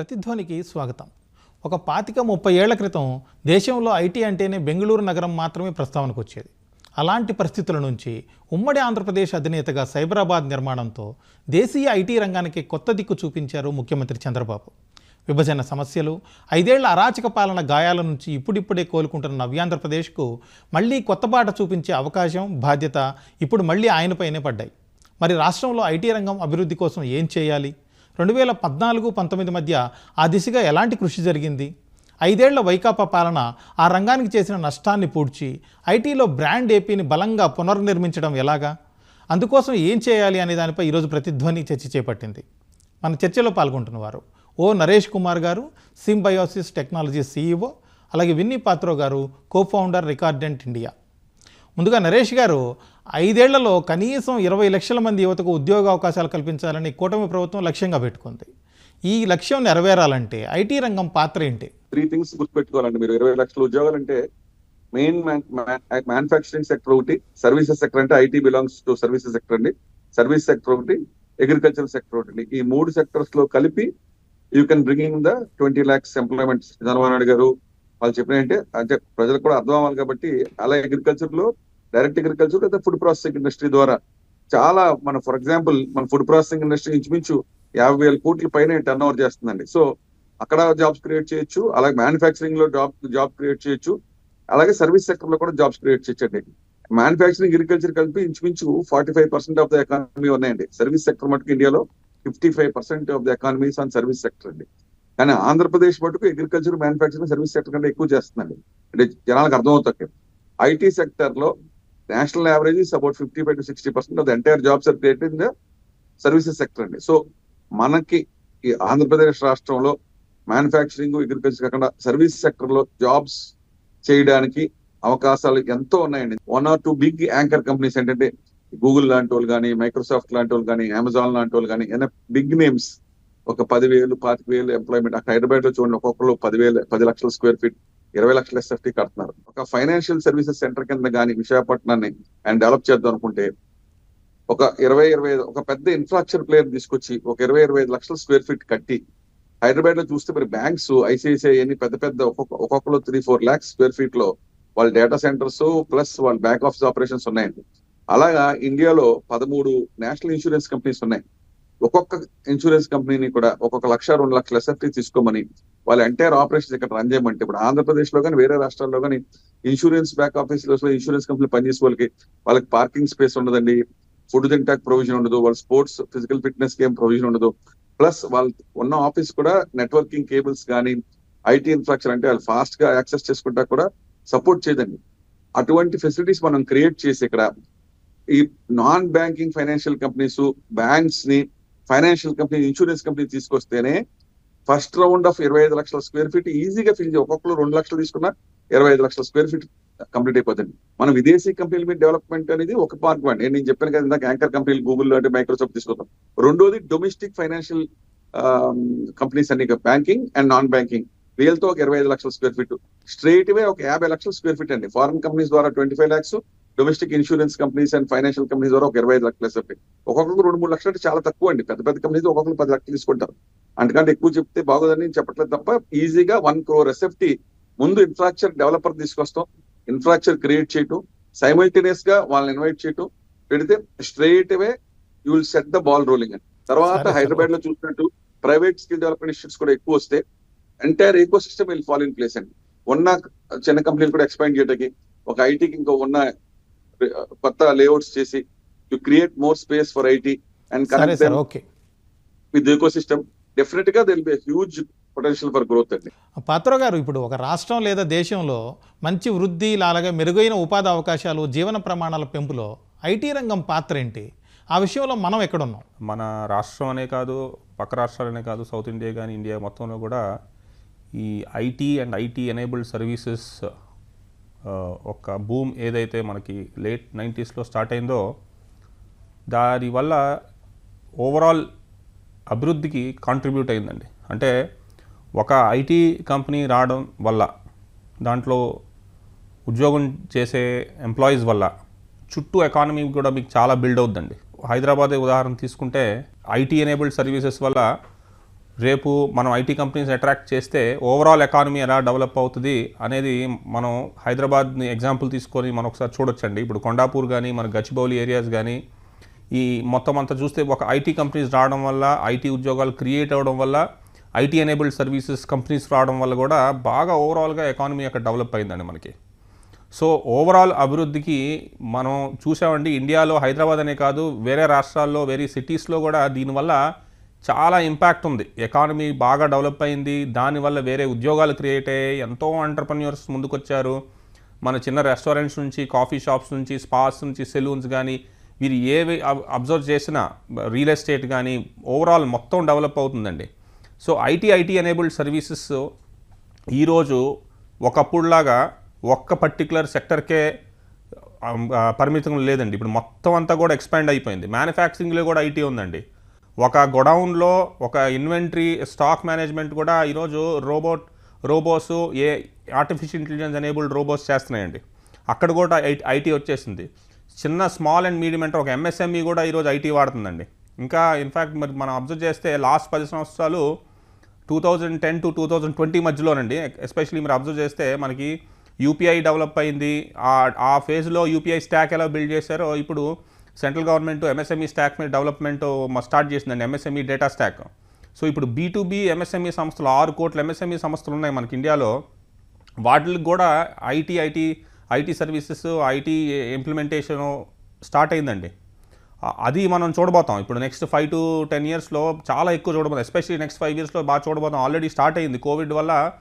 ప్రతిధ్వనికి స్వాగతం. ఒక పాతిక ముప్పై ఏళ్ళ క్రితం దేశంలో ఐటీ అంటేనే బెంగళూరు నగరం మాత్రమే ప్రస్తావనకు వచ్చేది అలాంటి పరిస్థితుల నుంచి ఉమ్మడి ఆంధ్రప్రదేశ్ అధినేతగా సైబరాబాద్ నిర్మాణంతో దేశీయ ఐటీ రంగానికి కొత్త దిక్కు చూపించారు ముఖ్యమంత్రి చంద్రబాబు. విభజన సమస్యలు ఐదేళ్ళ అరాచక పాలన గాయాల నుంచి ఇప్పుడిప్పుడే కోలుకుంటున్న నవ్యాంధ్రప్రదేశ్కు మళ్ళీ కొత్త బాట చూపించే అవకాశం బాధ్యత ఇప్పుడు మళ్ళీ ఆయనపైనే పడ్డాయి. మరి రాష్ట్రంలో ఐటీ రంగం అభివృద్ధి కోసం ఏం చేయాలి? రెండు వేల పద్నాలుగు పంతొమ్మిది మధ్య ఆ దిశగా ఎలాంటి కృషి జరిగింది? ఐదేళ్ళ వైకాపా పాలన ఆ రంగానికి చేసిన నష్టాన్ని పూడ్చి ఐటీలో బ్రాండ్ ఏపీని బలంగా పునర్నిర్మించడం ఎలాగా? అందుకోసం ఏం చేయాలి అనే దానిపై ఈరోజు ప్రతిధ్వని చర్చ చేపట్టింది. మన చర్చలో పాల్గొంటున్నవారు ఓ Naresh Kumar garu Symbiosis Technology CEO అలాగే విన్నీ పాత్రో గారు కోఫౌండర్ రికార్డెంట్ ఇండియా. ముందుగా నరేష్ గారు ఐదేళ్ళలో కనీసం ఇరవై లక్షల మంది యువతకు ఉద్యోగ అవకాశాలు కల్పించాలని కూటమి ప్రభుత్వం లక్ష్యంగా పెట్టుకుంది. ఈ లక్ష్యం నెరవేరాలంటే ఐటీ రంగం పాత్ర ఏంటి? త్రీ థింగ్స్ గుర్తుపెట్టుకోవాలండి మీరు. ఇరవై లక్షల ఉద్యోగాలు అంటే మెయిన్ మ్యానుఫాక్చరింగ్ సెక్టర్ ఒకటి సర్వీసెస్ సెక్టర్ అంటే IT belongs to services sector అండి. సర్వీస్ సెక్టర్ ఒకటి అగ్రికల్చర్ సెక్టర్ ఒకటి ఈ మూడు సెక్టర్స్లో కలిపి you can bringing the twenty lakhs employment Chandrababu Naidu గారు వాళ్ళు చెప్పిన అంటే అంటే ప్రజలకు కూడా అర్థం అవ్వాలి కాబట్టి అలా అగ్రికల్చర్లో డైరెక్ట్ అగ్రికల్చర్ లేదా ఫుడ్ ప్రాసెసింగ్ ఇండస్ట్రీ ద్వారా. చాలా మన ఫర్ ఎగ్జాంపుల్ మన ఫుడ్ ప్రాసెసింగ్ ఇండస్ట్రీ ఇంచుమించు యాభై వేల కోట్ల పైన టర్న్ ఓవర్ చేస్తుందండి. సో అక్కడ జాబ్స్ క్రియేట్ చేయొచ్చు. అలాగే మ్యానుఫ్యాక్చరింగ్లో జాబ్ జాబ్ క్రియేట్ చేయొచ్చు. అలాగే సర్వీస్ సెక్టర్లో కూడా జాబ్స్ క్రియేట్ చేయొచ్చండి. మ్యానుఫ్యాక్చరింగ్ అగ్రికల్చర్ కలిపి ఇంచుమించు forty five percent of the economy's ఉన్నాయండి. సర్వీస్ సెక్టర్ మటుకు ఇండియాలో fifty five percent of the economy's on service sector అండి. కానీ ఆంధ్రప్రదేశ్ మటుకు అగ్రికల్చర్ మ్యానుఫ్యాక్చరింగ్ సర్వీస్ సెక్టర్ కంటే ఎక్కువ చేస్తుందండి. అంటే జనాలకు అర్థమవుతాయి ఐటీ సెక్టర్లో national average is about fifty five to sixty percent of the entire jobs are created in the services sector అండి. సో మనకి ఈ ఆంధ్రప్రదేశ్ రాష్ట్రంలో మ్యానుఫ్యాక్చరింగ్ అగ్రికల్చర్ కాకుండా సర్వీస్ సెక్టర్లో జాబ్స్ చేయడానికి అవకాశాలు ఎంతో ఉన్నాయండి. One or two big anchor companies ఏంటంటే గూగుల్ లాంటి వాళ్ళు కానీ మైక్రోసాఫ్ట్ లాంటి వాళ్ళు కానీ అమెజాన్ లాంటి వాళ్ళు కానీ ఏదైనా బిగ్ నేమ్స్ ఒక పదివేలు పాతిక వేలు ఎంప్లాయ్మెంట్ అక్కడ హైదరాబాద్లో చూడండి ఒక్కొక్కరు పదివేలు పది లక్షల స్క్వేర్ ఫీట్ ఇరవై లక్షల ఎస్ఎఫ్టీ కడుతున్నారు. ఒక ఫైనాన్షియల్ సర్వీసెస్ సెంటర్ కింద కానీ విశాఖపట్నాన్ని ఆయన డెవలప్ చేద్దాం అనుకుంటే ఒక ఇరవై ఇరవై ఐదు ఒక పెద్ద ఇన్ఫ్రాస్ట్రక్చర్ ప్లేయర్ తీసుకొచ్చి ఒక ఇరవై ఇరవై ఐదు లక్షల స్క్వేర్ ఫీట్ కట్టి హైదరాబాద్లో చూస్తే మరి బ్యాంక్స్ ఐసిఐసిఐ అన్ని పెద్ద పెద్ద ఒక్కొక్క ఒక్కొక్కరు త్రీ ఫోర్ ల్యాక్స్ స్క్వేర్ ఫీట్లో వాళ్ళ డేటా సెంటర్స్ ప్లస్ వాళ్ళ బ్యాక్ ఆఫీస్ ఆపరేషన్స్ ఉన్నాయండి. అలాగా ఇండియాలో పదమూడు నేషనల్ ఇన్సూరెన్స్ కంపెనీస్ ఉన్నాయి. ఒక్కొక్క ఇన్సూరెన్స్ కంపెనీని కూడా ఒక్కొక్క లక్ష రెండు లక్షల ఎస్ఎఫ్టీ తీసుకోమని వాళ్ళ ఎంటైర్ ఆపరేషన్స్ ఇక్కడ రన్ చేయమంటే ఇప్పుడు ఆంధ్రప్రదేశ్లో కానీ వేరే రాష్ట్రాల్లో కానీ ఇన్సూరెన్స్ బ్యాక్ ఆఫీస్లో ఇన్సూరెన్స్ కంపెనీ పనిచేసే వాళ్ళకి వాళ్ళకి పార్కింగ్ స్పేస్ ఉండదండి. ఫుడ్ తింటాక్ ప్రొవిజన్ ఉండదు. వాళ్ళ స్పోర్ట్స్ ఫిజికల్ ఫిట్నెస్కి ఏం ప్రొవిజన్ ఉండదు. ప్లస్ వాళ్ళు ఉన్న ఆఫీస్ కూడా నెట్వర్కింగ్ కేబుల్స్ కానీ ఐటీ ఇన్ఫ్రాస్ట్రక్చర్ అంటే వాళ్ళు ఫాస్ట్గా యాక్సెస్ చేసుకుంటా కూడా సపోర్ట్ చేయదండి. అటువంటి ఫెసిలిటీస్ మనం క్రియేట్ చేసి ఇక్కడ ఈ నాన్ బ్యాంకింగ్ ఫైనాన్షియల్ కంపెనీస్ బ్యాంక్స్ని ఫైనాన్షియల్ కంపెనీ ఇన్సూరెన్స్ కంపెనీ తీసుకొస్తేనే ఫస్ట్ రౌండ్ ఆఫ్ ఇరవై ఐదు లక్షల స్క్వేర్ ఫీట్ ఈజీగా ఫిల్ చేయ ఒక్కొక్కరు రెండు లక్షలు తీసుకున్నా ఇరవై ఐదు లక్షల స్క్వేర్ ఫీట్ కంప్లీట్ అయిపోతుంది. మన విదేశీ కంపెనీల మీద డెవలప్మెంట్ అనేది ఒక పార్ట్ అండి నేను చెప్పాను కదా ఇందాక యాంకర్ కంపెనీలు గూగుల్ అంటే మైక్రోసాఫ్ట్ తీసుకుంటాం రెండోది డొమెస్టిక్ ఫైనాన్షియల్ కంపెనీస్ అన్ని బ్యాంకింగ్ అండ్ నాన్ బ్యాంకింగ్. వీళ్ళతో ఒక ఇరవై ఐదు లక్షల స్క్వేర్ ఫీట్. స్ట్రైట్ వే ఒక యాభై లక్షల స్క్వేర్ ఫీట్ అండి. ఫారెన్ కంపెనీస్ ద్వారా twenty five lakhs domestic insurance companies and financial companies ద్వారా ఒక ఇరవై ఐదు లక్షల ఎస్ఎఫ్టీ ఒక్కొక్కరు రెండు మూడు లక్షలు అంటే చాలా తక్కువ అండి. పెద్ద పెద్ద కంపెనీస్ ఒక్కొక్కరు పది లక్షలు తీసుకుంటారు. అంతకంటే ఎక్కువ చెప్తే బాగోదని నేను చెప్పట్లేదు తప్ప ఈజీగా వన్ క్రోర్ ఎస్ఎఫ్టీ ముందు ఇన్ఫ్రాస్ట్రక్చర్ డెవలపర్ తీసుకొస్తాం. ఇన్ఫ్రాస్ట్రక్చర్ క్రియేట్ చేయటం. సైమల్టేనియస్గా వాళ్ళని ఇన్వైట్ చేయటం. పెడితే straight away you will set the ball rolling అని తర్వాత. హైదరాబాద్లో చూసినట్టు ప్రైవేట్ స్కిల్ డెవలప్మెంట్ ఇన్స్టిట్యూట్స్ కూడా ఎక్కువ వస్తే entire ecosystem will fall in place అండి. ఉన్న చిన్న కంపెనీలు కూడా ఎక్స్పాండ్ చేయడానికి ఒక ఐటీకి ఇంకో ఉన్న కొత్త లేఅవుట్స్ చేసి to create more space for IT and సరే కనెక్ట్ విత్ ఈకో సిస్టమ్ డెఫినెట్గా will be huge potential for growth అండి. పాత్ర గారు ఇప్పుడు ఒక రాష్ట్రం లేదా దేశంలో మంచి వృద్ధి అలాగే మెరుగైన ఉపాధి అవకాశాలు జీవన ప్రమాణాల పెంపులో ఐటీ రంగం పాత్ర ఏంటి? ఆ విషయంలో మనం ఎక్కడున్నాం? మన రాష్ట్రం అనే కాదు పక్క రాష్ట్రాలనే కాదు సౌత్ ఇండియా కానీ ఇండియా మొత్తంలో కూడా ఈ IT and IT enabled services ఒక భూమ్ ఏదైతే మనకి లేట్ నైంటీస్లో స్టార్ట్ అయిందో దానివల్ల ఓవరాల్ అభివృద్ధికి కాంట్రిబ్యూట్ అయిందండి. అంటే ఒక ఐటీ కంపెనీ రావడం వల్ల దాంట్లో ఉద్యోగం చేసే ఎంప్లాయీస్ వల్ల చుట్టూ ఎకానమీ కూడా మీకు చాలా బిల్డ్ అవుద్దండి. హైదరాబాద్ ఉదాహరణ తీసుకుంటే ఐటీ ఎనేబుల్డ్ సర్వీసెస్ వల్ల రేపు మనం ఐటీ కంపెనీస్ అట్రాక్ట్ చేస్తే ఓవరాల్ ఎకానమీ ఎలా డెవలప్ అవుతుంది అనేది మనం హైదరాబాద్ని ఎగ్జాంపుల్ తీసుకొని మనం ఒకసారి చూడొచ్చండి. ఇప్పుడు కొండాపూర్ కానీ మన గచ్చిబౌలి ఏరియాస్ కానీ ఈ మొత్తం అంతా చూస్తే ఒక ఐటీ కంపెనీస్ రావడం వల్ల ఐటీ ఉద్యోగాలు క్రియేట్ అవ్వడం వల్ల ఐటీ ఎనేబుల్డ్ సర్వీసెస్ కంపెనీస్ రావడం వల్ల కూడా బాగా ఓవరాల్గా ఎకానమీ అక్కడ డెవలప్ అయిందండి మనకి. సో ఓవరాల్ అభివృద్ధికి మనం చూసామండి ఇండియాలో హైదరాబాద్ అనే కాదు వేరే రాష్ట్రాల్లో వేరే సిటీస్లో కూడా దీనివల్ల చాలా ఇంపాక్ట్ ఉంది. ఎకానమీ బాగా డెవలప్ అయింది. దానివల్ల వేరే ఉద్యోగాలు క్రియేట్ అయ్యాయి. ఎంతో ఎంటర్ప్రెన్యూర్స్ ముందుకొచ్చారు. మన చిన్న రెస్టారెంట్స్ నుంచి కాఫీ షాప్స్ నుంచి స్పాస్ నుంచి సెలూన్స్ కానీ వీరు ఏవి అబ్జర్వ్ చేసినా రియల్ ఎస్టేట్ కానీ ఓవరాల్ మొత్తం డెవలప్ అవుతుందండి. So IT IT enabled services ఈరోజు ఒకప్పుడులాగా ఒక్క పర్టికులర్ సెక్టర్కే పరిమితం లేదండి. ఇప్పుడు మొత్తం అంతా కూడా ఎక్స్పాండ్ అయిపోయింది. మ్యానుఫ్యాక్చరింగ్లో కూడా ఐటీ ఉందండి. ఒక గొడౌన్లో ఒక ఇన్వెంటరీ స్టాక్ మేనేజ్మెంట్ కూడా ఈరోజు robot robots a artificial intelligence enabled robots చేస్తున్నాయండి. అక్కడ కూడా ఐ- ఐటీ వచ్చేసింది. చిన్న స్మాల్ అండ్ మీడియం అంటే ఒక ఎంఎస్ఎంఈ కూడా ఈరోజు ఐటీ వాడుతుందండి. ఇంకా ఇన్ఫ్యాక్ట్ మరి మనం అబ్జర్వ్ చేస్తే లాస్ట్ పది సంవత్సరాలు two thousand ten to two thousand twenty మధ్యలోనండి. Especially మీరు అబ్జర్వ్ చేస్తే మనకి యూపీఐ డెవలప్ అయింది. ఆ- ఆ ఫేజ్లో యూపీఐ స్టాక్ ఎలా బిల్డ్ చేశారో ఇప్పుడు సెంట్రల్ గవర్నమెంట్ ఎంఎస్ఎంఈ స్టాక్ మీద డెవలప్మెంట్ స్టార్ట్ చేసిందండి ఎంఎస్ఎంఈ డేటా స్టాక్. సో ఇప్పుడు బీటూబీ బీ ఎంఎస్ఎంఈ సంస్థలు ఆరు కోట్ల ఎంఎస్ఎంఈ సంస్థలు ఉన్నాయి మనకి ఇండియాలో. వాటికి కూడా IT IT IT services IT implementation start అయిందండి. అది మనం చూడబోతాం. ఇప్పుడు నెక్స్ట్ ఫైవ్ టు టెన్ ఇయర్స్లో చాలా ఎక్కువ చూడబోతాం. ఎస్పెషలీ నెక్స్ట్ ఫైవ్ ఇయర్స్లో బాగా చూడబోతాం. ఆల్రెడీ స్టార్ట్ అయింది. కోవిడ్ వల్ల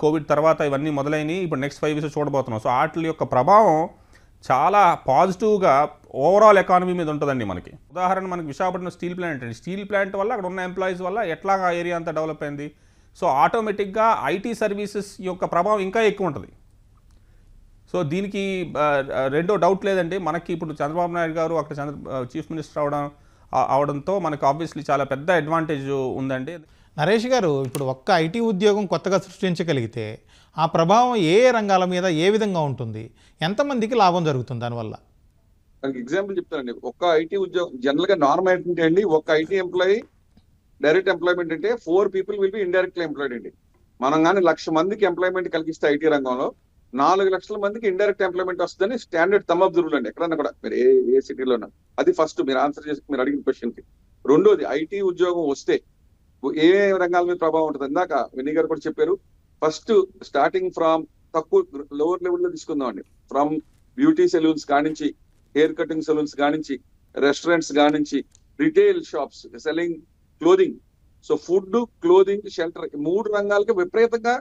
కోవిడ్ తర్వాత ఇవన్నీ మొదలైనవి ఇప్పుడు నెక్స్ట్ ఫైవ్ ఇయర్స్ చూడబోతున్నాం. సో వాటి యొక్క ప్రభావం చాలా పాజిటివ్గా ఓవరాల్ ఎకానమీ మీద ఉంటుందండి మనకి. ఉదాహరణ మనకి విశాఖపట్నం స్టీల్ ప్లాంట్ అండి. స్టీల్ ప్లాంట్ వల్ల అక్కడ ఉన్న ఎంప్లాయీస్ వల్ల ఎట్లా ఆ ఏరియా అంతా డెవలప్ అయింది? సో ఆటోమేటిక్గా ఐటీ సర్వీసెస్ యొక్క ప్రభావం ఇంకా ఎక్కువ ఉంటుంది. సో దీనికి రెండో డౌట్ లేదండి. మనకి ఇప్పుడు చంద్రబాబు నాయుడు గారు అక్కడ చంద్ర చీఫ్ మినిస్టర్ అవడం అవడంతో మనకు ఆబ్వియస్లీ చాలా పెద్ద అడ్వాంటేజ్ ఉందండి. నరేష్ గారు ఇప్పుడు ఒక్క ఐటీ ఉద్యోగం కొత్తగా సృష్టించగలిగితే ఆ ప్రభావం ఏ రంగాల మీద ఏ విధంగా ఉంటుంది? ఎంతమందికి లాభం జరుగుతుంది దానివల్ల? దానికి ఎగ్జాంపుల్ చెప్తానండి. ఒక్క ఐటీ ఉద్యోగం జనరల్గా నార్మల్ ఏంటంటే అండి ఒక ఐటీ ఎంప్లాయీ డైరెక్ట్ ఎంప్లాయ్మెంట్ అంటే four people will be indirectly employed అండి. మనం కానీ లక్ష మందికి ఎంప్లాయ్మెంట్ కలిగిస్తే ఐటీ రంగంలో నాలుగు లక్షల మందికి ఇండైరెక్ట్ ఎంప్లాయ్మెంట్ వస్తుందని స్టాండర్డ్ తమ్ అప్ అండి. ఎక్కడన్నా కూడా మీరు ఏ ఏ సిటీలో అది ఫస్ట్ మీరు ఆన్సర్ చేసి మీరు అడిగిన క్వశ్చన్కి. రెండోది ఐటీ ఉద్యోగం వస్తే ఏ రంగాల మీద ప్రభావం ఉంటుంది? ఇందాక వినీ గారు కూడా చెప్పారు ఫస్ట్ స్టార్టింగ్ ఫ్రమ్ తక్కువ లోవర్ లెవెల్లో తీసుకుందాం అండి. ఫ్రమ్ బ్యూటీ సెలూన్స్ కానించి హెయిర్ కటింగ్ సెలూన్స్ కానించి రెస్టారెంట్స్ కానించి retail shops selling clothing. So food clothing shelter మూడు రంగాలకి విపరీతంగా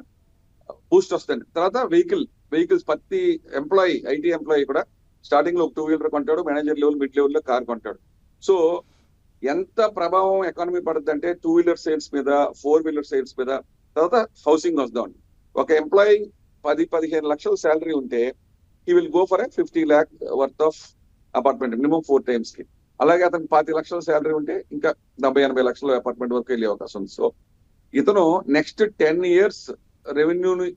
బూస్ట్ వస్తుంది తర్వాత వెహికల్ వెహికల్స్ ప్రతి ఎంప్లాయీ ఐటీ ఎంప్లాయీ కూడా స్టార్టింగ్లో ఒక టూ వీలర్ కొంటాడు మేనేజర్ లెవెల్ మిడ్ లెవెల్లో కార్ కొంటాడు. సో ఎంత ప్రభావం ఎకానమీ పడుతుంది అంటే టూ వీలర్ సేల్స్ మీద ఫోర్ వీలర్ సేల్స్ మీద తర్వాత హౌసింగ్ వస్తాం ఒక ఎంప్లాయీ పది పదిహేను లక్షల శాలరీ ఉంటే he will go for a fifty lakh worth of apartment minimum four టైమ్స్కి. అలాగే అతనికి పాతి లక్షల శాలరీ ఉంటే ఇంకా డెబ్బై ఎనభై లక్షల అపార్ట్మెంట్ వరకు వెళ్ళే అవకాశం ఉంది. సో ఇతను నెక్స్ట్ టెన్ ఇయర్స్ రెవెన్యూని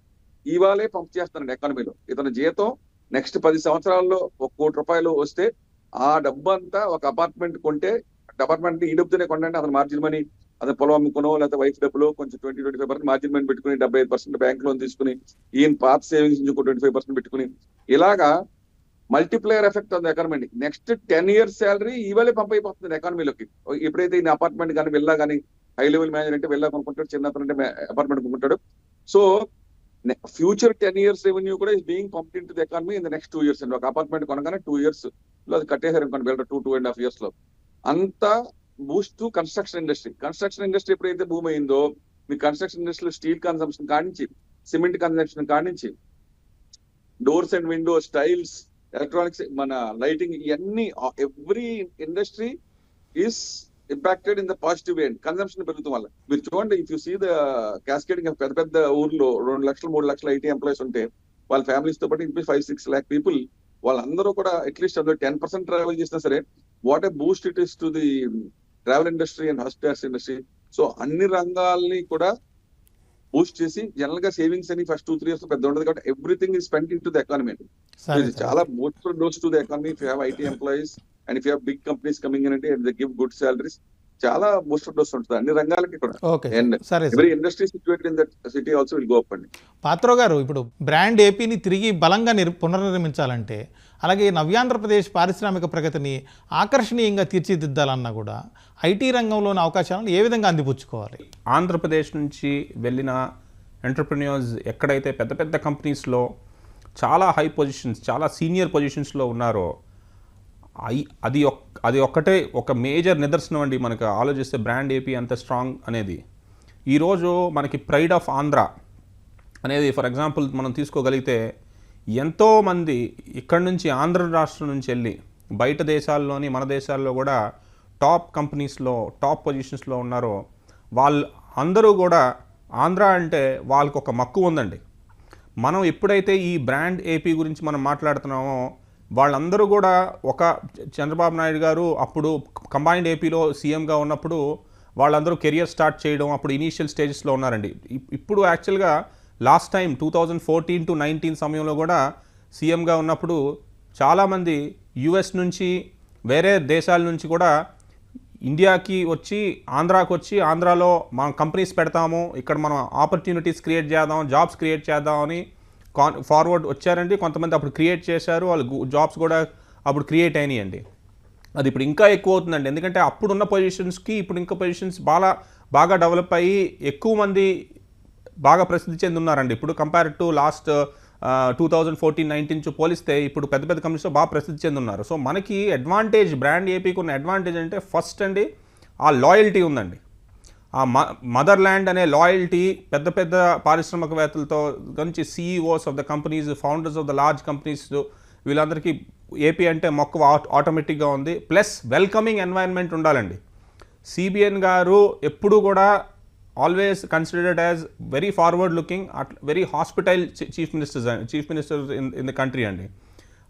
ఇవాళే పంప్ చేస్తున్నాడు ఎకానమీలో. ఇతని జీతం నెక్స్ట్ పది సంవత్సరాల్లో ఒక కోటి రూపాయలు వస్తే ఆ డబ్బు అంతా ఒక అపార్ట్మెంట్ కొంటే అపార్ట్మెంట్ ఈ డబ్బుతోనే కొనండి అతను మార్జిన్ మనీ అతను పొలం అమ్ముకునో లేకపోతే వైఫ్ డబ్బులో కొంచెం twenty twenty five percent margin money పెట్టుకుని డెబ్బై ఐదు పర్సెంట్ బ్యాంక్ లోన్ తీసుకుని ఈయన పాత సేవింగ్స్ నుంచి ఒక ట్వంటీ ఫైవ్ పర్సెంట్ పెట్టుకుని ఇలాగా మల్టీప్లేయర్ ఎఫెక్ట్ ఉంది economy next ten years salary ఇవాళే పంప్ అయిపోతుంది ఎకానమీలోకి ఎప్పుడైతే ఈ అపార్ట్మెంట్ కానీ వెళ్ళా కానీ హై లెవెల్ మేనేజర్ అంటే వెళ్ళా కొనుక్కుంటాడు చిన్న అతను అంటే apartment కొనుక్కుంటాడు. So future ten years revenue కూడా is being pumped into the economy in the next two years అండి ఒక అపార్ట్మెంట్ కొనగానే టూ ఇయర్స్లో అది కట్టేశారు అనుకోండి వెళ్ళ టూ టూ అండ్ హాఫ్ ఇయర్స్లో. అంత boost to construction industry construction industry ఎప్పుడైతే భూమి అయిందో మీ కన్స్ట్రక్షన్ ఇండస్ట్రీలో స్టీల్ కన్సంప్షన్ కానించి సిమెంట్ కన్సంప్షన్ కానించి doors and windows tiles electronics మన లైటింగ్ ఇవన్నీ every industry is impacted in the positive way consumption పెరుగుతాం వల్ల. మీరు చూడండి if you see the cascading పెద్ద పెద్ద ఊర్లో రెండు లక్షలు మూడు లక్షల ఐటీ ఎంప్లాయీస్ ఉంటే వాళ్ళ ఫ్యామిలీస్తో పాటు imply five six lakh people వాళ్ళందరూ కూడా అట్లీస్ట్ అందులో టెన్ పర్సెంట్ ట్రావెల్ చేసినా సరే what a boost it is to the travel industry and hospitality industry so అన్ని రంగాల్ని కూడా బూస్ట్ చేసి జనరల్గా సేవింగ్స్ అని ఫస్ట్ టూ త్రీ ఇయర్స్ పెద్ద ఉండదు కాబట్టి everything is spend into the economy. చాలా most dose to the economy if you have IT employees and if you have big companies coming in అంటే దే గివ్ గుడ్ సాలరీస్. చాలా booster dose ఉంటుంది. అన్ని రంగాలకి కూడా. Sir. Every industry situated in that city also will go up అండి. పాత్రో గారు ఇప్పుడు brand ఏపీని తిరిగి బలంగా నిర్ పునర్నిర్మించాలంటే అలాగే నవ్యాంధ్రప్రదేశ్ పారిశ్రామిక ప్రగతిని ఆకర్షణీయంగా తీర్చిదిద్దాలన్నా కూడా ఐటీ రంగంలోని అవకాశాలను ఏ విధంగా అందిపుచ్చుకోవాలి? ఆంధ్రప్రదేశ్ నుంచి వెళ్ళిన ఎంటర్ప్రెన్యూర్స్ ఎక్కడైతే పెద్ద పెద్ద కంపెనీస్లో చాలా హై పొజిషన్స్ చాలా సీనియర్ పొజిషన్స్లో ఉన్నారో ఐ- అది ఒక్- అది ఒక్కటే ఒక మేజర్ నిదర్శనం అండి మనకు ఆలోచిస్తే బ్రాండ్ ఏపీ అంత స్ట్రాంగ్ అనేది. ఈరోజు మనకి ప్రైడ్ ఆఫ్ ఆంధ్ర అనేది ఫర్ ఎగ్జాంపుల్ మనం తీసుకోగలిగితే ఎంతోమంది ఇక్కడి నుంచి ఆంధ్ర రాష్ట్రం నుంచి వెళ్ళి బయట దేశాల్లోని మన దేశాల్లో కూడా టాప్ కంపెనీస్లో టాప్ పొజిషన్స్లో ఉన్నారో వాళ్ళు అందరూ కూడా ఆంధ్ర అంటే వాళ్ళకు ఒక మక్కువ ఉందండి. మనం ఎప్పుడైతే ఈ బ్రాండ్ ఏపీ గురించి మనం మాట్లాడుతున్నామో వాళ్ళందరూ కూడా ఒక చంద్రబాబు నాయుడు గారు అప్పుడు కంబైన్డ్ ఏపీలో సీఎంగా ఉన్నప్పుడు వాళ్ళందరూ కెరియర్ స్టార్ట్ చేయడం అప్పుడు ఇనీషియల్ స్టేజెస్లో ఉన్నారండి. ఇప్- ఇప్పుడు యాక్చువల్గా last time two thousand fourteen to nineteen సమయంలో కూడా సీఎంగా ఉన్నప్పుడు చాలామంది యుఎస్ నుంచి వేరే దేశాల నుంచి కూడా ఇండియాకి వచ్చి ఆంధ్రాకి వచ్చి ఆంధ్రాలో మనం కంపెనీస్ పెడతాము ఇక్కడ మనం ఆపర్చునిటీస్ క్రియేట్ చేద్దాం జాబ్స్ క్రియేట్ చేద్దాం అని కాన్ ఫార్వర్డ్ వచ్చారండి. కొంతమంది అప్పుడు క్రియేట్ చేశారు వాళ్ళు జాబ్స్ కూడా అప్పుడు క్రియేట్ అయినాయండి. అది ఇప్పుడు ఇంకా ఎక్కువ అవుతుందండి. ఎందుకంటే అప్పుడున్న పొజిషన్స్కి ఇప్పుడు ఇంకా పొజిషన్స్ బాగా బాగా డెవలప్ అయ్యి ఎక్కువ మంది బాగా ప్రసిద్ధి చెందున్నారండి. ఇప్పుడు compare to last two thousand fourteen nineteen పోలిస్తే ఇప్పుడు పెద్ద పెద్ద కంపెనీస్లో బాగా ప్రసిద్ధి చెంది ఉన్నారు సో మనకి అడ్వాంటేజ్ బ్రాండ్ ఏపీకి ఉన్న అడ్వాంటేజ్ అంటే ఫస్ట్ అండి ఆ లాయల్టీ ఉందండి. ఆ మ మదర్ ల్యాండ్ అనే లాయల్టీ పెద్ద పెద్ద పారిశ్రామికవేత్తలతో నుంచి CEOs of the companies founders of the large companies వీళ్ళందరికీ ఏపీ అంటే మొక్క ఆటోమేటిక్గా ఉంది. ప్లస్ వెల్కమింగ్ ఎన్వైరన్మెంట్ ఉండాలండి. సిబిఎన్ గారు ఎప్పుడూ కూడా always considered as very forward looking at very hospitable chief ministers chief ministers in in the country అండి.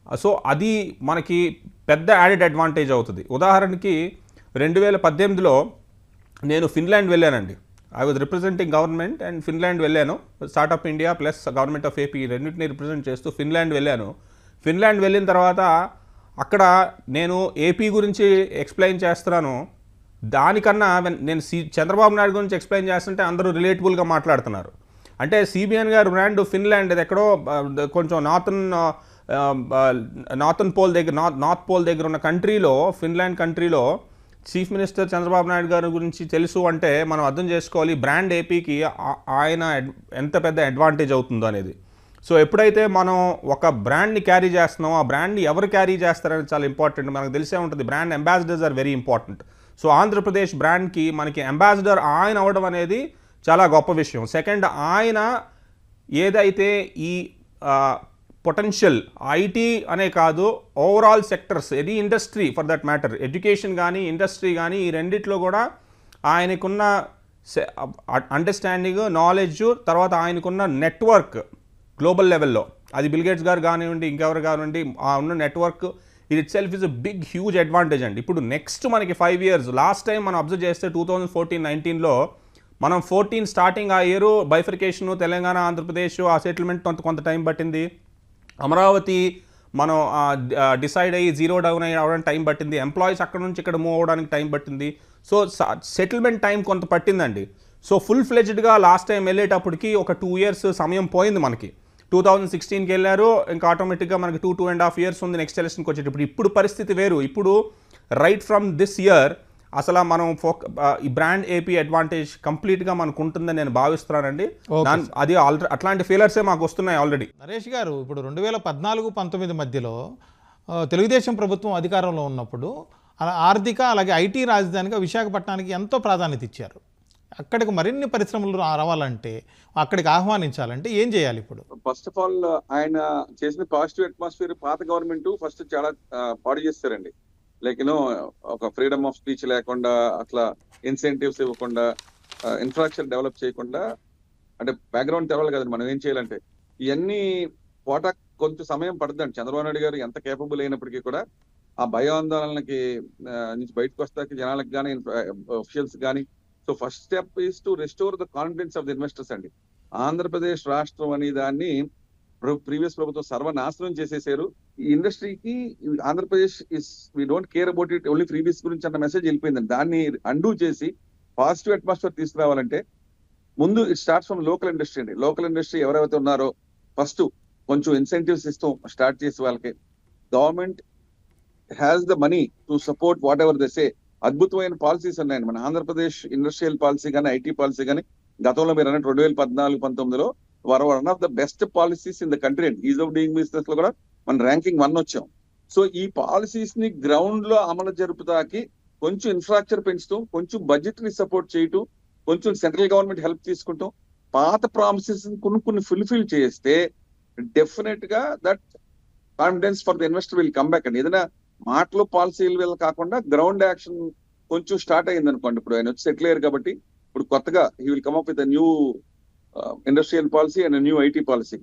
Uh, సో అది మనకి పెద్ద యాడెడ్ అడ్వాంటేజ్ అవుతుంది. ఉదాహరణకి రెండు వేల పద్దెనిమిదిలో నేను ఫిన్లాండ్ వెళ్ళానండి. I was representing government and Finland వెళ్ళాను. Startup India plus government of AP రెండింటిని రిప్రజెంట్ చేస్తూ ఫిన్లాండ్ వెళ్ళాను. ఫిన్లాండ్ వెళ్ళిన తర్వాత అక్కడ నేను ఏపీ గురించి ఎక్స్ప్లెయిన్ చేస్తున్నాను. దానికన్నా నేను సి చంద్రబాబు నాయుడు గురించి ఎక్స్ప్లెయిన్ చేస్తుంటే అందరూ రిలేటబుల్గా మాట్లాడుతున్నారు. అంటే సిబిఎన్ గారు బ్రాండ్ ఫిన్లాండ్ ఎక్కడో కొంచెం నార్థన్ నార్థన్ పోల్ దగ్గర నార్త్ నార్త్ పోల్ దగ్గర ఉన్న కంట్రీలో ఫిన్లాండ్ కంట్రీలో చీఫ్ మినిస్టర్ చంద్రబాబు నాయుడు గారి గురించి తెలుసు అంటే మనం అర్థం చేసుకోవాలి బ్రాండ్ ఏపీకి ఆయన ఎంత పెద్ద అడ్వాంటేజ్ అవుతుందో అనేది. సో ఎప్పుడైతే మనం ఒక బ్రాండ్ని క్యారీ చేస్తున్నామో ఆ బ్రాండ్ని ఎవరు క్యారీ చేస్తారని చాలా ఇంపార్టెంట్. మనకు తెలిసే ఉంటుంది brand ambassadors are very important. So Andhra Pradesh బ్రాండ్కి మనకి అంబాసిడర్ ఆయన అవ్వడం అనేది చాలా గొప్ప విషయం. సెకండ్ ఆయన ఏదైతే ఈ పొటెన్షియల్ ఐటీ అనే కాదు overall sectors any industry for that matter education కానీ ఇండస్ట్రీ కానీ ఈ రెండిట్లో కూడా ఆయనకున్న అండర్స్టాండింగ్ నాలెడ్జ్ తర్వాత ఆయనకున్న నెట్వర్క్ గ్లోబల్ లెవెల్లో. అది బిల్గేట్స్ గారు కానివ్వండి ఇంకెవరు కానివ్వండి ఆ ఉన్న నెట్వర్క్ ఇది itself is a big huge advantage అండి. ఇప్పుడు నెక్స్ట్ మనకి ఫైవ్ ఇయర్స్ లాస్ట్ టైం మనం అబ్జర్వ్ చేస్తే టూ థౌజండ్ ఫోర్టీన్ నైన్టీన్లో మనం ఫోర్టీన్ స్టార్టింగ్ ఆ ఇయర్ బైఫర్కేషన్ తెలంగాణ ఆంధ్రప్రదేశ్ ఆ సెటిల్మెంట్ కొంత కొంత టైం పట్టింది. అమరావతి మనం డిసైడ్ అయ్యి జీరో డౌన్ అయ్యి అవడానికి టైం పట్టింది. ఎంప్లాయీస్ అక్కడ నుంచి ఇక్కడ మూవ్ అవ్వడానికి టైం పట్టింది. సో సెటిల్మెంట్ టైం కొంత పట్టిందండి. సో ఫుల్ ఫ్లెజ్డ్గా లాస్ట్ టైం వెళ్ళేటప్పటికి ఒక టూ ఇయర్స్ సమయం పోయింది మనకి. టూ థౌజండ్ సిక్స్టీన్కి వెళ్ళారు. ఇంకా ఆటోమేటిక్గా మనకి two two and half years next next ఎలక్షన్కి వచ్చేటప్పుడు. ఇప్పుడు పరిస్థితి వేరు. ఇప్పుడు రైట్ ఫ్రమ్ దిస్ ఇయర్ అసలు మనం ఫోక్ ఈ బ్రాండ్ ఏపీ అడ్వాంటేజ్ కంప్లీట్గా మనకు ఉంటుందని నేను భావిస్తున్నానండి. అది ఆల్రెడీ అట్లాంటి ఫీలర్సే మాకు వస్తున్నాయి ఆల్రెడీ నరేష్ గారు ఇప్పుడు రెండు వేల పద్నాలుగు పంతొమ్మిది మధ్యలో తెలుగుదేశం ప్రభుత్వం అధికారంలో ఉన్నప్పుడు అలా ఆర్థిక అలాగే ఐటీ రాజధానిగా విశాఖపట్నానికి ఎంతో ప్రాధాన్యత ఇచ్చారు. అక్కడికి మరిన్ని పరిశ్రమలు రావాలంటే అక్కడికి ఆహ్వానించాలంటే ఏం చేయాలి ఇప్పుడు? ఫస్ట్ ఆఫ్ ఆల్ ఆయన చేసిన పాజిటివ్ అట్మాస్ఫియర్ పాత గవర్నమెంట్ ఫస్ట్ చాలా పాడు చేస్తారండి. లైక్ యూనో ఒక ఫ్రీడమ్ ఆఫ్ స్పీచ్ లేకుండా అట్లా ఇన్సెంటివ్స్ ఇవ్వకుండా ఇన్ఫ్రాస్ట్రక్చర్ డెవలప్ చేయకుండా అంటే బ్యాక్గ్రౌండ్ తెరవాలి కదండి మనం ఏం చేయాలంటే ఇవన్నీ కోట కొంచెం సమయం పడుతుందండి. చంద్రబాబు నాయుడు గారు ఎంత కేపబుల్ అయినప్పటికీ కూడా ఆ భయాందోళనకి ఆ, నుంచి బయటకు వస్తాకి జనాలకు కానీ అఫీషియల్స్ కానీ so first step is to restore the confidence of the investors అండి. ఆంధ్రప్రదేశ్ రాష్ట్రం అనే దాన్ని ప్రీవియస్ ప్రభుత్వం సర్వనాశనం చేసేసారు. ఈ ఇండస్ట్రీకి Andhra Pradesh is we don't care about it only freebies గురించి అన్న మెసేజ్ వెళ్ళిపోయింది దాన్ని అండూ చేసి పాజిటివ్ అట్మాస్ఫియర్ తీసుకురావాలంటే ముందు it starts from local industry అండి. లోకల్ ఇండస్ట్రీ ఎవరైతే ఉన్నారో ఫస్ట్ కొంచెం ఇన్సెంటివ్స్ ఇస్తాం స్టార్ట్ చేసే వాళ్ళకి. Government has the money to support whatever దసే అద్భుతమైన పాలసీస్ ఉన్నాయండి. మన ఆంధ్రప్రదేశ్ ఇండస్ట్రియల్ పాలసీ కానీ ఐటీ పాలసీ కానీ గతంలో మీరు అన్నట్టు రెండు వేల పద్నాలుగు పంతొమ్మిదిలో were one of the best policies in the country and. Ease of doing బిజినెస్లో కూడా మన ర్యాంకింగ్ వన్ వచ్చాం. సో ఈ పాలసీస్ని గ్రౌండ్లో అమలు జరుపుతాకి కొంచెం ఇన్ఫ్రాస్ట్రక్చర్ పెంచుతూ కొంచెం బడ్జెట్ని సపోర్ట్ చేయటం కొంచెం సెంట్రల్ గవర్నమెంట్ హెల్ప్ తీసుకుంటాం పాత ప్రామిసెస్ కొన్ని కొన్ని ఫుల్ఫిల్ చేస్తే డెఫినెట్గా that confidence for the investor will come back అండి. ఏదైనా మాటలు పాలసీలు వీళ్ళు కాకుండా గ్రౌండ్ యాక్షన్ కొంచెం స్టార్ట్ అయింది అనుకోండి ఇప్పుడు ఆయన వచ్చి సెటిల్ అయ్యారు కాబట్టి ఇప్పుడు కొత్తగా he will come up with new industrial policy and new IT policy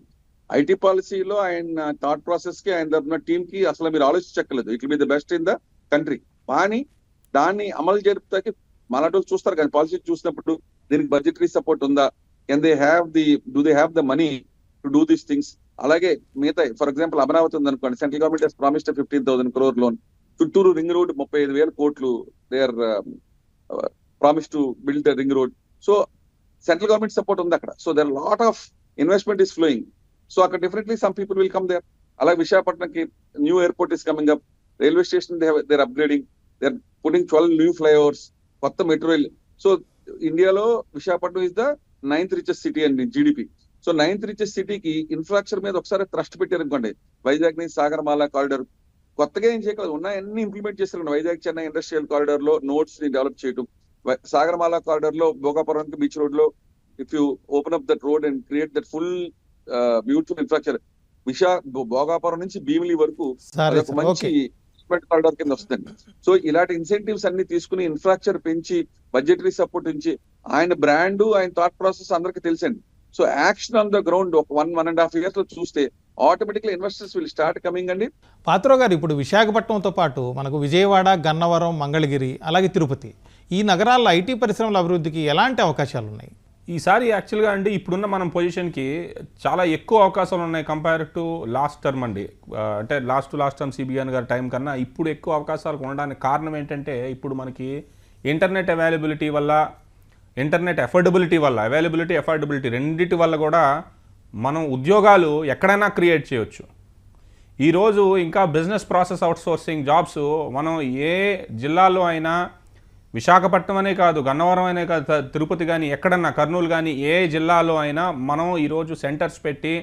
IT పాలసీలో ఆయన థాట్ ప్రాసెస్కి ఆయన తరఫున టీమ్కి అసలు మీరు ఆలోచించక్కర్లేదు. It be the best in the country కానీ దాన్ని అమలు జరుపుతాకి మనటో చూస్తారు కానీ పాలసీ చూసినప్పుడు దీనికి బడ్జెటరీ సపోర్ట్ ఉందా? And they have the do they have the money to do these things అలాగే మిగతా ఫర్ ఎగ్జాంపుల్ అమరావతి ఉంది అనుకోండి central government has promised fifteen thousand crore loan చుట్టూరు రింగ్ రోడ్ ముప్పై ఐదు వేల కోట్లు they are promise to build the ring road so central government support ఉంది అక్కడ. So there lot of investment is flowing so అక్కడ definitely some people will come there అలాగే విశాఖపట్నంకి new airport is coming up railway station there upgrading there putting twelve new flyovers కొత్త metro so ఇండియాలో Visakhapatnam is the ninth richest city అండి GDP so ninth richest సిటీకి infrastructure మీద ఒకసారి trust పెట్టారు అనుకోండి. వైజాగ్ నుంచి సాగరమాల కారిడార్. కొత్తగా ఏం చేయగలదు ఉన్నాయన్నీ ఇంప్లిమెంట్ చేస్తారు వైజాగ్ చెన్నై ఇండస్ట్రియల్ కారిడార్లో నోట్స్ని డెవలప్ చేయడం సాగరమాల కారిడార్లో భోగాపురం బీచ్ రోడ్లో if you open up that road and create that full beautiful infrastructure విశా Bhogapuram నుంచి భీమిలి వరకు మంచి కారిడార్ కింద వస్తుంది సో ఇలాంటి ఇన్సెంటివ్స్ అన్ని తీసుకుని ఇన్ఫ్రాస్ట్రక్చర్ పెంచి బడ్జెటరీ సపోర్ట్ ఇచ్చి ఆయన బ్రాండ్ ఆయన థాట్ ప్రాసెస్ అందరికి తెలుసండి. So action on the ground ఒక వన్ వన్ అండ్ హాఫ్ ఇయర్స్లో చూస్తే automatically investors will start coming అండి. పాత్రో గారు ఇప్పుడు విశాఖపట్నంతో పాటు మనకు విజయవాడ గన్నవరం మంగళగిరి అలాగే తిరుపతి ఈ నగరాల్లో ఐటీ పరిశ్రమల అభివృద్ధికి ఎలాంటి అవకాశాలు ఉన్నాయి ఈసారి యాక్చువల్గా అండి ఇప్పుడున్న మనం పొజిషన్కి చాలా ఎక్కువ అవకాశాలు ఉన్నాయి కంపేర్ టు లాస్ట్ టర్మ్ అండి. అంటే లాస్ట్ లాస్ట్ టర్మ్ సిబిఎన్ గారి టైం కన్నా ఇప్పుడు ఎక్కువ అవకాశాలు ఉండడానికి కారణం ఏంటంటే ఇప్పుడు మనకి ఇంటర్నెట్ అవైలబిలిటీ వల్ల ఇంటర్నెట్ అఫోర్డబిలిటీ వల్ల అవైలబిలిటీ అఫోర్డబిలిటీ రెండింటి వల్ల కూడా మనం ఉద్యోగాలు ఎక్కడైనా క్రియేట్ చేయొచ్చు. ఈరోజు ఇంకా బిజినెస్ ప్రాసెస్ అవుట్సోర్సింగ్ జాబ్స్ మనం ఏ జిల్లాలో అయినా విశాఖపట్నం అనే కాదు గన్నవరం అనే కాదు తిరుపతి కానీ ఎక్కడన్నా కర్నూలు కానీ ఏ జిల్లాలో అయినా మనం ఈరోజు సెంటర్స్ పెట్టి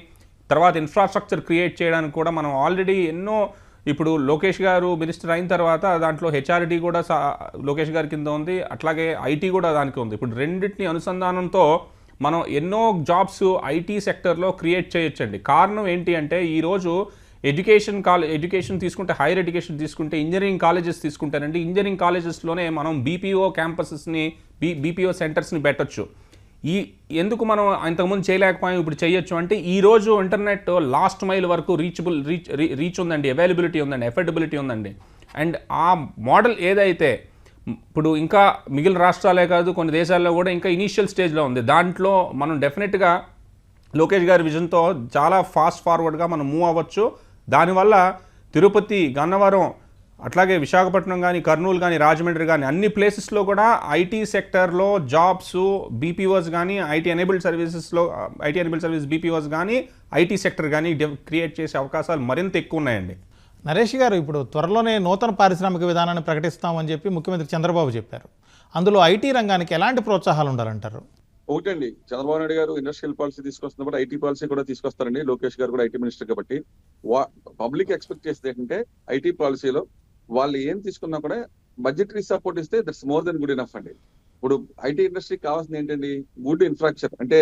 తర్వాత ఇన్ఫ్రాస్ట్రక్చర్ క్రియేట్ చేయడానికి కూడా మనం ఆల్రెడీ ఎన్నో ఇప్పుడు లోకేష్ గారు మినిస్టర్ అయిన తర్వాత దాంట్లో హెచ్ఆర్డి కూడా సా- లోకేష్ గారి కింద ఉంది అట్లాగే ఐటీ కూడా దానికి ఉంది. ఇప్పుడు రెండింటిని అనుసంధానంతో మనం ఎన్నో జాబ్స్ ఐటీ సెక్టర్లో క్రియేట్ చేయొచ్చండి. కారణం ఏంటి అంటే ఈరోజు ఎడ్యుకేషన్ కాలేజ్ ఎడ్యుకేషన్ తీసుకుంటే హైయర్ ఎడ్యుకేషన్ తీసుకుంటే ఇంజనీరింగ్ కాలేజెస్ తీసుకుంటారండి. ఇంజనీరింగ్ కాలేజెస్లోనే మనం బీపీఓ క్యాంపసెస్ని బీ బీపీఓ సెంటర్స్ని పెట్టొచ్చు. ఈ ఎందుకు మనం ఇంతకుముందు చేయలేకపోయాం ఇప్పుడు చేయొచ్చు అంటే ఈ రోజు ఇంటర్నెట్ లాస్ట్ మైల్ వరకు రీచబుల్ రీచ్ రీచ్ ఉందండి అవైలబిలిటీ ఉందండి ఎఫర్డబిలిటీ ఉందండి. అండ్ ఆ మోడల్ ఏదైతే ఇప్పుడు ఇంకా మిగిలిన రాష్ట్రాలే కాదు కొన్ని దేశాల్లో కూడా ఇంకా ఇనీషియల్ స్టేజ్లో ఉంది. దాంట్లో మనం డెఫినెట్గా లోకేష్ గారి విజన్తో చాలా ఫాస్ట్ ఫార్వర్డ్గా మనం మూవ్ అవ్వచ్చు. దానివల్ల తిరుపతి గన్నవరం అట్లాగే విశాఖపట్నం కానీ కర్నూలు కానీ రాజమండ్రి కానీ అన్ని ప్లేసెస్లో కూడా ఐటీ సెక్టర్లో జాబ్స్ బీపీఓస్ కానీ ఐటీ ఎనేబుల్డ్ సర్వీసెస్లో ఐటీ ఎనేబుల్డ్ సర్వీస్ బీపీఓస్ కానీ ఐటీ సెక్టర్ కానీ క్రియేట్ చేసే అవకాశాలు మరింత ఎక్కువ ఉన్నాయండి. నరేష్ గారు ఇప్పుడు త్వరలోనే నూతన పారిశ్రామిక విధానాన్ని ప్రకటిస్తామని చెప్పి ముఖ్యమంత్రి చంద్రబాబు చెప్పారు. అందులో ఐటీ రంగానికి ఎలాంటి ప్రోత్సాహాలు ఉండాలంటారు? ఒకటండి చంద్రబాబు నాయుడు గారు ఇండస్ట్రియల్ పాలసీ తీసుకొస్తున్నప్పుడు ఐటీ పాలసీ కూడా తీసుకొస్తారండి. లోకేష్ గారు కూడా ఐటీ మినిస్టర్ కాబట్టి. పబ్లిక్ ఎక్స్పెక్ట్ చేసేది ఏంటంటే ఐటీ పాలసీలో వాళ్ళు ఏం తీసుకున్నా కూడా బడ్జెటరీ సపోర్ట్ ఇస్తే that's more than good enough అండి. ఇప్పుడు ఐటీ ఇండస్ట్రీకి కావాల్సింది ఏంటండి? గుడ్ ఇన్ఫ్రాస్ట్రక్చర్ అంటే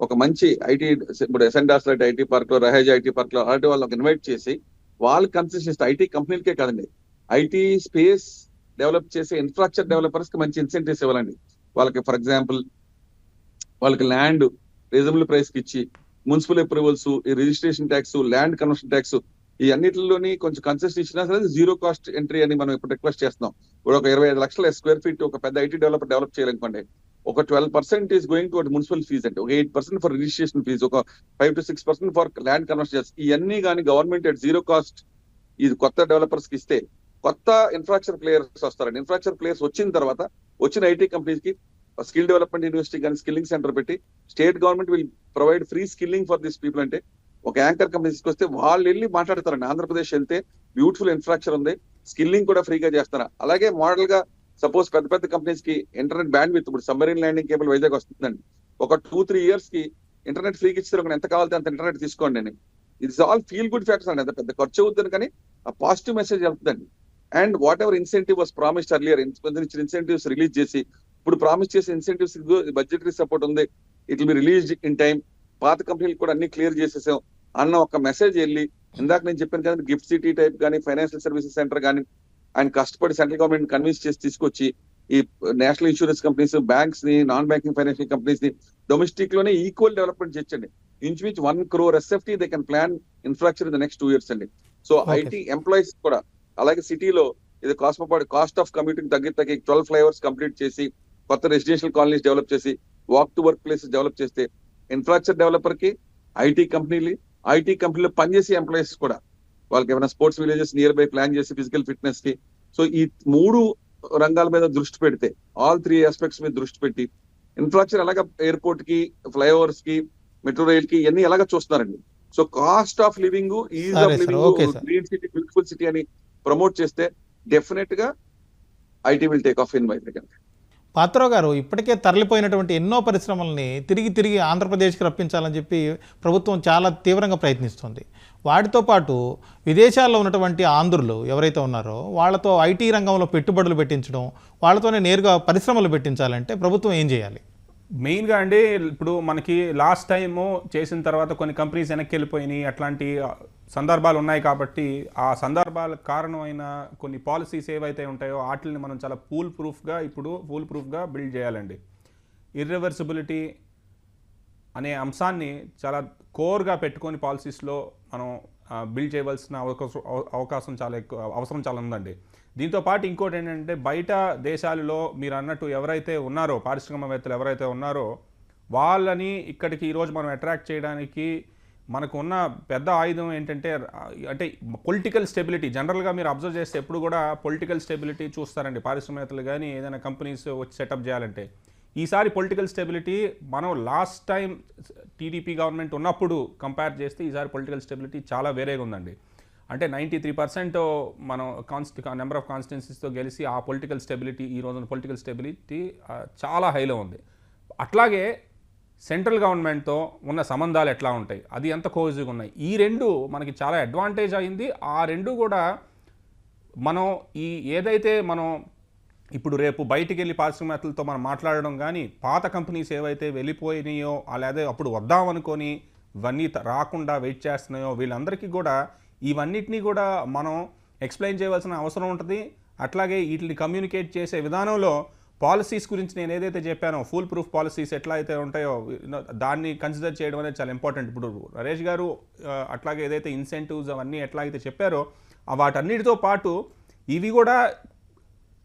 ఒక మంచి ఐటీ ఇప్పుడు ఎస్ఎన్డాస్ లాంటి ఐటీ పార్క్లో రహేజ్ ఐటీ పార్క్లో అలాంటి వాళ్ళకి ఇన్వైట్ చేసి వాళ్ళు కన్సిస్ట్ చేస్తే ఐటీ కంపెనీలకే కాదండి. ఐటీ స్పేస్ డెవలప్ చేసే ఇన్ఫ్రాస్ట్రక్చర్ డెవలపర్స్కి మంచి ఇన్సెంటివ్స్ ఇవ్వాలండి. వాళ్ళకి ఫర్ ఎగ్జాంపుల్ వాళ్ళకి ల్యాండ్ రీజనబుల్ ప్రైస్కి ఇచ్చి మున్సిపల్ అప్రూవల్స్ ఈ registration tax land conversion tax ఈ అన్నిటిలోని కొంచెం కన్సెషన్ ఇచ్చినా సరే జీరో కాస్ట్ ఎంట్రీ అని మనం ఇప్పుడు రిక్వెస్ట్ చేస్తున్నాం. ఇప్పుడు ఒక ఇరవై ఐదు లక్షల స్క్వేర్ ఫీట్ ఒక పెద్ద ఐటీ డెవలపర్ డెవలప్ చేయాలనుకోండి ఒక twelve percent is going to municipal fees అంటే ఒక eight percent for registration fees ఒక five to six percent for land conversion ఇవన్నీ కానీ గవర్నమెంట్ అట్ జీరో కాస్ట్ ఇది కొత్త డెవలపర్స్కి ఇస్తే కొత్త ఇన్ఫ్రాస్ట్రక్చర్ ప్లేయర్స్ వస్తారండి. ఇన్ఫ్రాస్ట్రక్చర్ ప్లేయర్స్ వచ్చిన తర్వాత వచ్చిన ఐటీ కంపెనీస్కి స్కిల్ డెవలప్మెంట్ యూనివర్సిటీ కానీ స్కిల్లింగ్ సెంటర్ పెట్టి state government will provide free skilling for this people అంటే ఒక యాంకర్ కంపెనీ వస్తే వాళ్ళు వెళ్ళి మాట్లాడతారండి ఆంధ్రప్రదేశ్ వెళ్తే బ్యూటిఫుల్ ఇన్ఫ్రాస్ట్రక్చర్ ఉంది. స్కిల్లింగ్ కూడా ఫ్రీగా చేస్తారు? అలాగే మోడల్గా సపోజ్ పెద్ద పెద్ద కంపెనీస్కి ఇంటర్నెట్ బ్యాండ్ విత్ ఇప్పుడు సబ్మరీన్ ల్యాండింగ్ కేబుల్ వైజాగ్ వస్తుందండి. ఒక టూ త్రీ ఇయర్స్కి ఇంటర్నెట్ ఫ్రీకి ఇచ్చారు ఎంత కావాలంటే అంత ఇంటర్నెట్ తీసుకోండి అని. It's all feel good factors అండి. అంత పెద్ద ఖర్చు అవుతుంది కానీ ఆ పాజిటివ్ మెసేజ్ వెళ్తుందండి. And whatever incentive was promised earlier ఇచ్చిన ఇన్సెంటివ్స్ రిలీజ్ చేసి ఇప్పుడు ప్రామిస్ చేసే ఇన్సెంటివ్స్ బడ్జెటరీ సపోర్ట్ ఉంది. It will be release in time పాత కంపెనీలు కూడా అన్ని క్లియర్ చేసేసాం. అన్న ఒక మెసేజ్ వెళ్ళి ఇందాక నేను చెప్పాను కదా గిఫ్ట్ సిటీ టైప్ కానీ ఫైనాన్షియల్ సర్వీసెస్ సెంటర్ కానీ ఆయన కష్టపడి సెంట్రల్ గవర్నమెంట్ కన్విన్స్ చేసి తీసుకొచ్చి ఈ నేషనల్ ఇన్సూరెన్స్ కంపెనీస్ బ్యాంక్స్ని నాన్ బ్యాంకింగ్ ఫైనాన్షియల్ కంపెనీస్ని డొమెస్టిక్లోనే ఈక్వల్ డెవలప్మెంట్ చేయండి ఇంచుమించు one crore SFT they can plan infrastructure in the next two years అండి సో. ఐటీ ఎంప్లాయీస్ కూడా అలాగే సిటీలో ఇది కాస్మోపాడి కాస్ట్ ఆఫ్ కమ్యూటింగ్ తగ్గి తగ్గి ట్వెల్వ్ ఫ్లైఓవర్స్ కంప్లీట్ చేసి కొత్త రెసిడెన్షియల్ కాలనీస్ డెవలప్ చేసి walk to work places develop చేస్తే ఇన్ఫ్రాస్ట్రక్చర్ డెవలపర్కి ఐటీ కంపెనీలు ఐటీ కంపెనీలో పనిచేసే ఎంప్లాయీస్ కూడా వాళ్ళకి ఏమైనా sports villages near by plan చేసి ఫిజికల్ ఫిట్నెస్కి సో ఈ మూడు రంగాల మీద దృష్టి పెడితే ఆల్ త్రీ ఆస్పెక్ట్స్ మీద దృష్టి పెట్టి ఇన్ఫ్రాస్ట్రక్చర్ ఎలాగ ఎయిర్పోర్ట్కి ఫ్లైఓవర్స్కి మెట్రో రైల్కి ఇవన్నీ ఎలాగ చూస్తున్నారండి? So cost of living ease of living. Green city beautiful city అని ప్రమోట్ చేస్తే డెఫినెట్గా IT will take off in my Patro garu ఇప్పటికే తరలిపోయినటువంటి ఎన్నో పరిశ్రమల్ని తిరిగి తిరిగి ఆంధ్రప్రదేశ్కి రప్పించాలని చెప్పి ప్రభుత్వం చాలా తీవ్రంగా ప్రయత్నిస్తుంది. వాటితో పాటు విదేశాల్లో ఉన్నటువంటి ఆంధ్రులు ఎవరైతే ఉన్నారో వాళ్ళతో ఐటీ రంగంలో పెట్టుబడులు పెట్టించడం వాళ్ళతోనే నేరుగా పరిశ్రమలు పెట్టించాలంటే ప్రభుత్వం ఏం చేయాలి? మెయిన్గా అండి ఇప్పుడు మనకి లాస్ట్ టైము చేసిన తర్వాత కొన్ని కంపెనీస్ వెనక్కి వెళ్ళిపోయినాయి. అట్లాంటి సందర్భాలు ఉన్నాయి కాబట్టి ఆ సందర్భాలకు కారణమైన కొన్ని పాలసీస్ ఏవైతే ఉంటాయో వాటిని మనం చాలా ఫూల్ ప్రూఫ్గా ఇప్పుడు ఫూల్ ప్రూఫ్గా బిల్డ్ చేయాలండి. ఇర్రివర్సిబిలిటీ అనే అంశాన్ని చాలా కోర్గా పెట్టుకొని పాలసీస్లో మనం బిల్డ్ చేయవలసిన అవకాశం అవ- అవకాశం చాలా ఎక్కువ అవసరం చాలా ఉందండి. దీంతో పాటు ఇంకోటి ఏంటంటే బయట దేశాలలో మీరు అన్నట్టు ఎవరైతే ఉన్నారో పారిశ్రామికవేత్తలు ఎవరైతే ఉన్నారో వాళ్ళని ఇక్కడికి ఈరోజు మనం అట్రాక్ట్ చేయడానికి మనకు ఉన్న పెద్ద ఆయుధం ఏంటంటే అంటే పొలిటికల్ స్టెబిలిటీ జనరల్గా మీరు అబ్జర్వ్ చేస్తే ఎప్పుడు కూడా పొలిటికల్ స్టెబిలిటీ చూస్తారండి. పారిశ్రామికవేత్తలు కానీ ఏదైనా కంపెనీస్ వచ్చి సెటప్ చేయాలంటే. ఈసారి పొలిటికల్ స్టెబిలిటీ మనం లాస్ట్ టైం టీడీపీ గవర్నమెంట్ ఉన్నప్పుడు కంపేర్ చేస్తే ఈసారి పొలిటికల్ స్టెబిలిటీ చాలా వేరేగా ఉందండి. అంటే నైంటీ త్రీ పర్సెంట్ మనం కాన్స్టి నెంబర్ ఆఫ్ కాన్స్టిట్యున్సీస్తో గెలిచి ఆ పొలిటికల్ స్టెబిలిటీ ఈ రోజున పొలిటికల్ స్టెబిలిటీ చాలా హైలో ఉంది. అట్లాగే సెంట్రల్ గవర్నమెంట్తో ఉన్న సంబంధాలు ఎట్లా ఉంటాయి? అది ఎంత కోజుగా ఉన్నాయి? ఈ రెండు మనకి చాలా అడ్వాంటేజ్ అయింది. ఆ రెండు కూడా మనం ఈ ఏదైతే మనం ఇప్పుడు రేపు బయటికి వెళ్ళి పారిశ్రామికవేత్తలతో మనం మాట్లాడడం కానీ పాత కంపెనీస్ ఏవైతే వెళ్ళిపోయినాయో అలాగే అప్పుడు వద్దామనుకొని ఇవన్నీ రాకుండా వెయిట్ చేస్తున్నాయో వీళ్ళందరికీ కూడా ఇవన్నిటినీ కూడా మనం ఎక్స్ప్లెయిన్ చేయవలసిన అవసరం ఉంటుంది. అట్లాగే వీటిని కమ్యూనికేట్ చేసే విధానంలో పాలసీస్ గురించి నేను ఏదైతే చెప్పానో ఫుల్ ప్రూఫ్ పాలసీస్ ఎట్లా అయితే ఉంటాయో దాన్ని కన్సిడర్ చేయడం అనేది చాలా ఇంపార్టెంట్ ఇప్పుడు నరేష్ గారు అట్లాగే ఏదైతే ఇన్సెంటివ్స్ అవన్నీ ఎట్లా అయితే చెప్పారో వాటన్నిటితో పాటు ఇవి కూడా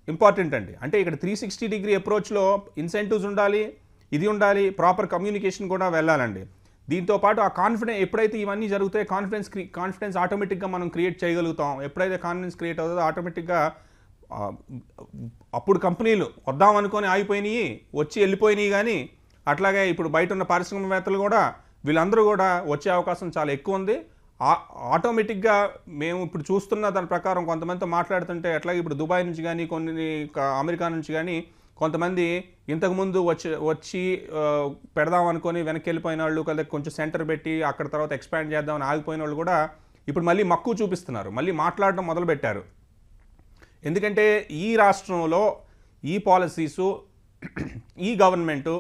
ఇంపార్టెంట్ అండి. అంటే ఇక్కడ త్రీ సిక్స్టీ డిగ్రీ అప్రోచ్లో ఇన్సెంటివ్స్ ఉండాలి ఇది ఉండాలి ప్రాపర్ కమ్యూనికేషన్ కూడా వెళ్ళాలండి. దీంతో పాటు ఆ కాన్ఫిడెన్స్ ఎప్పుడైతే ఇవన్నీ జరుగుతాయి కాన్ఫిడెన్స్ క్రి కాన్ఫిడెన్స్ ఆటోమేటిక్గా మనం క్రియేట్ చేయగలుగుతాం. ఎప్పుడైతే కాన్ఫిడెన్స్ క్రియేట్ అవుతుందో ఆటోమేటిక్గా అప్పుడు కంపెనీలు వద్దాం అనుకొని ఆగిపోయినాయి వచ్చి వెళ్ళిపోయినాయి కానీ అట్లాగే ఇప్పుడు బయట ఉన్న పారిశ్రామికవేత్తలు కూడా వీళ్ళందరూ కూడా వచ్చే అవకాశం చాలా ఎక్కువ ఉంది. ఆ- ఆటోమేటిక్గా మేము ఇప్పుడు చూస్తున్న దాని ప్రకారం కొంతమందితో మాట్లాడుతుంటే అట్లాగే ఇప్పుడు దుబాయ్ నుంచి కానీ కొన్ని అమెరికా నుంచి కానీ కొంతమంది ఇంతకుముందు వచ్చి వచ్చి పెడదాం అనుకొని వెనక్కి వెళ్ళిపోయిన వాళ్ళు కదా కొంచెం సెంటర్ పెట్టి అక్కడ తర్వాత ఎక్స్పాండ్ చేద్దామని ఆగిపోయిన వాళ్ళు కూడా ఇప్పుడు మళ్ళీ మక్కువ చూపిస్తున్నారు. మళ్ళీ మాట్లాడడం మొదలుపెట్టారు. ఎందుకంటే ఈ రాష్ట్రంలో ఈ పాలసీసు ఈ గవర్నమెంటు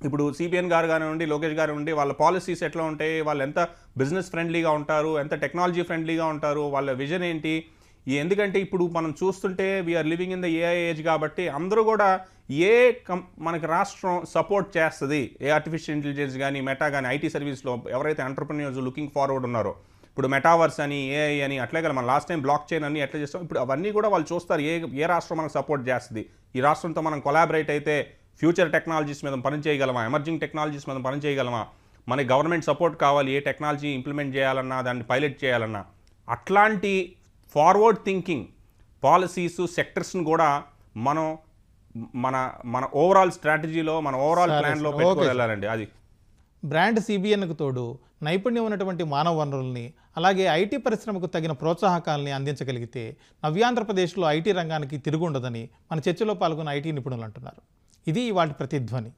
ఇప్పుడు సిపిఎన్ గారు కానివ్వండి లోకేష్ గారు ఉండి వాళ్ళ పాలసీస్ ఎట్లా ఉంటాయి వాళ్ళు ఎంత బిజినెస్ ఫ్రెండ్లీగా ఉంటారు ఎంత టెక్నాలజీ ఫ్రెండ్లీగా ఉంటారు వాళ్ళ విజన్ ఏంటి ఈ ఎందుకంటే ఇప్పుడు మనం చూస్తుంటే we're living in the AI age కాబట్టి అందరూ కూడా ఏ కం మనకి రాష్ట్రం సపోర్ట్ చేస్తుంది. ఏ ఆర్టిఫిషియల్ ఇంటెలిజెన్స్ కానీ మెటా కానీ ఐటీ సర్వీస్లో ఎవరైతే ఎంటర్ప్రిన్యూర్స్ లుకింగ్ ఫార్వర్డ్ ఉన్నారో ఇప్పుడు మెటావర్స్ అని ఏఐ అని అట్లే కదా మనం లాస్ట్ టైం బ్లాక్ చైన్ అని ఎట్లా చేస్తాం? ఇప్పుడు అవన్నీ కూడా వాళ్ళు చూస్తారు ఏ ఏ రాష్ట్రం మనకు సపోర్ట్ చేస్తుంది? ఈ రాష్ట్రంతో మనం కొలాబరేట్ అయితే ఫ్యూచర్ టెక్నాలజీస్ మీద పని చేయగలమా? ఎమర్జింగ్ టెక్నాలజీస్ మీద పని చేయగలమా? మన గవర్నమెంట్ సపోర్ట్ కావాలి ఏ టెక్నాలజీ ఇంప్లిమెంట్ చేయాలన్నా దాన్ని పైలట్ చేయాలన్నా. అట్లాంటి ఫార్వర్డ్ థింకింగ్ పాలసీస్ సెక్టర్స్ని కూడా మనం మన మన ఓవరాల్ స్ట్రాటజీలో మన ఓవరాల్ ప్లాన్లో. వెళ్ళాలండి. అది. బ్రాండ్ సిబిఎన్కు తోడు నైపుణ్యం ఉన్నటువంటి మానవ వనరుల్ని అలాగే ఐటీ పరిశ్రమకు తగిన ప్రోత్సాహకాలని అందించగలిగితే నవ్యాంధ్రప్రదేశ్లో ఐటీ రంగానికి తిరుగుండదని మన చర్చలో పాల్గొన్న ఐటీ నిపుణులు అంటున్నారు. ఇది వాటి ప్రతిధ్వని.